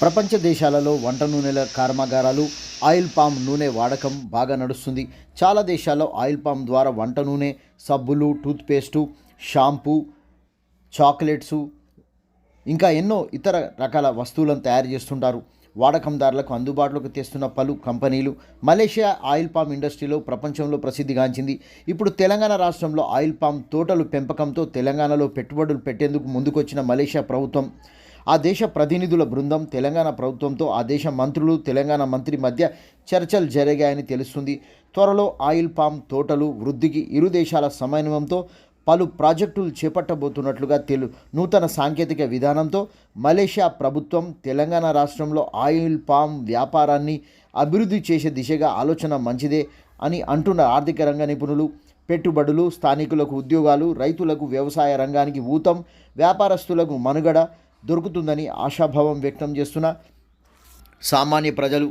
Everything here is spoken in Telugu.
ప్రపంచ దేశాలలో వంట నూనెల కర్మాగారాలు ఆయిల్ పామ్ నూనె వాడకం బాగా నడుస్తుంది. చాలా దేశాల్లో ఆయిల్ పామ్ ద్వారా వంట నూనె సబ్బులు టూత్పేస్టు షాంపూ చాక్లెట్సు ఇంకా ఎన్నో ఇతర రకాల వస్తువులను తయారు చేస్తుంటారు. వాడకందారులకు అందుబాటులోకి తెస్తున్న పలు కంపెనీలు మలేషియా ఆయిల్ పామ్ ఇండస్ట్రీలో ప్రపంచంలో ప్రసిద్ధిగాంచింది. ఇప్పుడు తెలంగాణ రాష్ట్రంలో ఆయిల్ పామ్ తోటలు పెంపకంతో తెలంగాణలో పెట్టుబడులు పెట్టేందుకు ముందుకొచ్చిన మలేషియా ప్రభుత్వం ఆ దేశ ప్రతినిధుల బృందం తెలంగాణ ప్రభుత్వంతో ఆ దేశ మంత్రులు తెలంగాణ మంత్రి మధ్య చర్చలు జరిగాయని తెలుస్తుంది. త్వరలో ఆయిల్ పామ్ తోటలు వృద్ధికి ఇరు దేశాల సమన్వయంతో పలు ప్రాజెక్టులు చేపట్టబోతున్నట్లుగా తెలు నూతన సాంకేతిక విధానంతో మలేషియా ప్రభుత్వం తెలంగాణ రాష్ట్రంలో ఆయిల్ పామ్ వ్యాపారాన్ని అభివృద్ధి చేసే దిశగా ఆలోచన మంచిదే అని అంటున్న ఆర్థిక రంగ నిపుణులు పెట్టుబడులు స్థానికులకు ఉద్యోగాలు రైతులకు వ్యవసాయ రంగానికి ఊతం వ్యాపారస్తులకు మనుగడ దొరుకుతుందని ఆశాభావం వ్యక్తం చేస్తున్న సామాన్య ప్రజలు